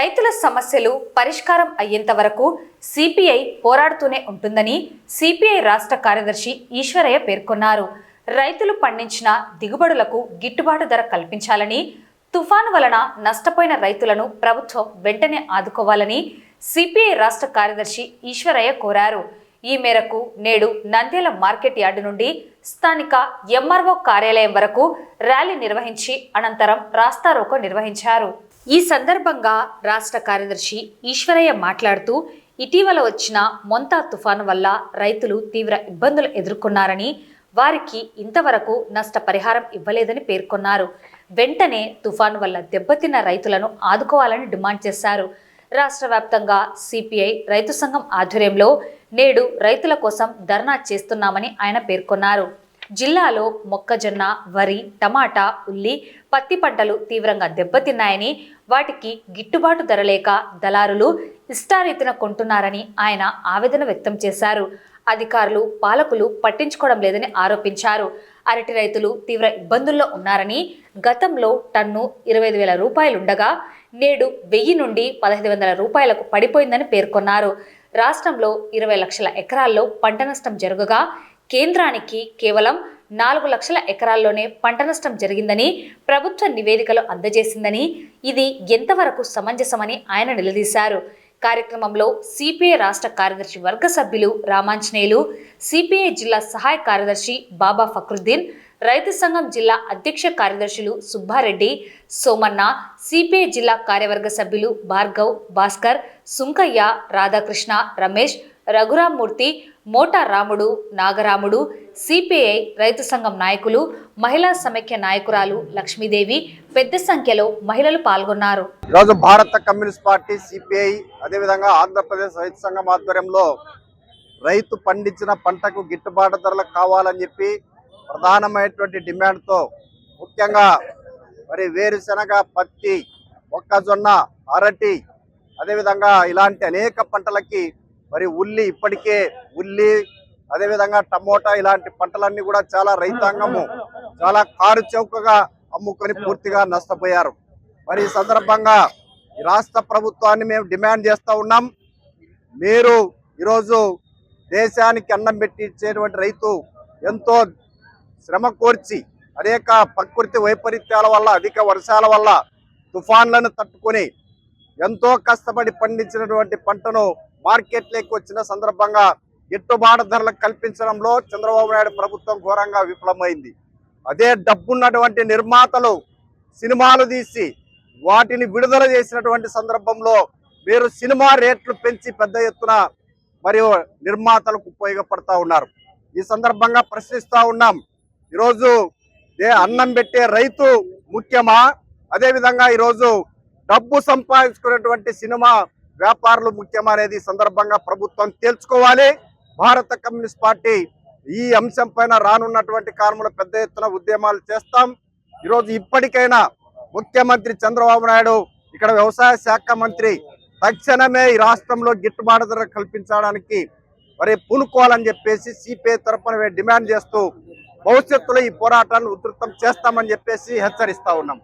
రైతుల సమస్యలు పరిష్కారం అయ్యేంత వరకు సిపిఐ పోరాడుతూనే ఉంటుందని సిపిఐ రాష్ట్ర కార్యదర్శి ఈశ్వరయ్య పేర్కొన్నారు. రైతులు పండించిన దిగుబడులకు గిట్టుబాటు ధర కల్పించాలని తుఫాను వలన నష్టపోయిన రైతులను ప్రభుత్వం వెంటనే ఆదుకోవాలని సిపిఐ రాష్ట్ర కార్యదర్శి ఈశ్వరయ్య కోరారు. ఈ మేరకు నేడు నంద్యాల మార్కెట్ యార్డు నుండి స్థానిక ఎంఆర్ఓ కార్యాలయం వరకు ర్యాలీ నిర్వహించి అనంతరం రాస్తారోకో నిర్వహించారు. ఈ సందర్భంగా రాష్ట్ర కార్యదర్శి ఈశ్వరయ్య మాట్లాడుతూ ఇటీవల వచ్చిన మొంతా తుఫాను వల్ల రైతులు తీవ్ర ఇబ్బందులు ఎదుర్కొన్నారని వారికి ఇంతవరకు నష్టపరిహారం ఇవ్వలేదని పేర్కొన్నారు. వెంటనే తుఫాను వల్ల దెబ్బతిన్న రైతులను ఆదుకోవాలని డిమాండ్ చేశారు. రాష్ట్ర వ్యాప్తంగా సిపిఐ రైతు సంఘం ఆధ్వర్యంలో నేడు రైతుల కోసం ధర్నా చేస్తున్నామని ఆయన పేర్కొన్నారు. జిల్లాలో మొక్కజొన్న వరి టమాటా ఉల్లి పత్తి పంటలు తీవ్రంగా దెబ్బతిన్నాయని వాటికి గిట్టుబాటు ధర లేక దళారులు ఇష్టారీతిన కొంటున్నారని ఆయన ఆవేదన వ్యక్తం చేశారు. అధికారులు పాలకులు పట్టించుకోవడం లేదని ఆరోపించారు. అరటి రైతులు తీవ్ర ఇబ్బందుల్లో ఉన్నారని గతంలో టన్ను ఇరవై ఐదు వేల రూపాయలుండగా నేడు వెయ్యి నుండి పదహైదు వందల రూపాయలకు పడిపోయిందని పేర్కొన్నారు. రాష్ట్రంలో ఇరవై లక్షల ఎకరాల్లో పంట నష్టం జరగగా కేంద్రానికి కేవలం నాలుగు లక్షల ఎకరాల్లోనే పంట నష్టం జరిగిందని ప్రభుత్వ నివేదికలు అందజేసిందని ఇది ఎంతవరకు సమంజసమని ఆయన నిలదీశారు. కార్యక్రమంలో సిపిఐ రాష్ట్ర కార్యదర్శి వర్గ సభ్యులు రామాంజనేయులు సిపిఐ జిల్లా సహాయ కార్యదర్శి బాబా ఫక్రుద్దీన్ రైతు సంఘం జిల్లా అధ్యక్ష కార్యదర్శులు సుబ్బారెడ్డి సోమన్న సిపిఐ జిల్లా కార్యవర్గ సభ్యులు భార్గవ్ భాస్కర్ సుంకయ్య రాధాకృష్ణ రమేష్ రఘురామ్మూర్తి మోటా రాముడు నాగరాముడు సిపిఐ రైతు సంఘం నాయకులు మహిళా సమైక్య నాయకురాలు లక్ష్మీదేవి పెద్ద సంఖ్యలో మహిళలు పాల్గొన్నారు. ఈరోజు భారత కమ్యూనిస్ట్ పార్టీ సిపిఐ అదేవిధంగా ఆంధ్రప్రదేశ్ రైతు సంఘం ఆధ్వర్యంలో రైతు పండించిన పంటకు గిట్టుబాటు ధరలు కావాలని చెప్పి ప్రధానమైనటువంటి డిమాండ్తో ముఖ్యంగా మరి వేరుశనగ పత్తి మొక్కజొన్న అరటి అదేవిధంగా ఇలాంటి అనేక పంటలకి మరి ఉల్లి ఇప్పటికే ఉల్లి అదేవిధంగా టమోటా ఇలాంటి పంటలన్నీ కూడా చాలా రైతాంగము చాలా కారు చౌకగా అమ్ముకొని పూర్తిగా నష్టపోయారు. మరి ఈ సందర్భంగా ఈ రాష్ట్ర ప్రభుత్వాన్ని మేము డిమాండ్ చేస్తూ ఉన్నాం. మీరు ఈరోజు దేశానికి అన్నం పెట్టి ఇచ్చేటువంటి రైతు ఎంతో శ్రమ కోర్చి అనేక ప్రకృతి వైపరీత్యాల వల్ల అధిక వర్షాల వల్ల తుఫాన్లను తట్టుకొని ఎంతో కష్టపడి పండించినటువంటి పంటను మార్కెట్లోకి వచ్చిన సందర్భంగా గిట్టుబాటు ధరలు కల్పించడంలో చంద్రబాబు నాయుడు ప్రభుత్వం ఘోరంగా విఫలమైంది. అదే డబ్బున్నటువంటి నిర్మాతలు సినిమాలు తీసి వాటిని విడుదల చేసినటువంటి సందర్భంలో మీరు సినిమా రేట్లు పెంచి పెద్ద ఎత్తున మరియు నిర్మాతలకు ఉపయోగపడతా ఉన్నారు. ఈ సందర్భంగా ప్రశ్నిస్తూ ఉన్నాం. ఈరోజు ఏ అన్నం పెట్టే రైతు ముఖ్యమా? అదేవిధంగా ఈరోజు డబ్బు సంపాదించుకునేటువంటి సినిమా వ్యాపారులు ముఖ్యమనేది సందర్భంగా ప్రభుత్వం తేల్చుకోవాలి. భారత కమ్యూనిస్ట్ పార్టీ ఈ అంశం పైన రానున్నటువంటి కాలంలో పెద్ద ఎత్తున ఉద్యమాలు చేస్తాం. ఈరోజు ఇప్పటికైనా ముఖ్యమంత్రి చంద్రబాబు నాయుడు ఇక్కడ వ్యవసాయ శాఖ మంత్రి తక్షణమే ఈ రాష్ట్రంలో గిట్టుబాటు ధర కల్పించడానికి మరి పూనుకోవాలని చెప్పేసి సిపిఐ తరఫున డిమాండ్ చేస్తూ భవిష్యత్తులో ఈ పోరాటాన్ని ఉధృతం చేస్తామని చెప్పేసి హెచ్చరిస్తా ఉన్నాం.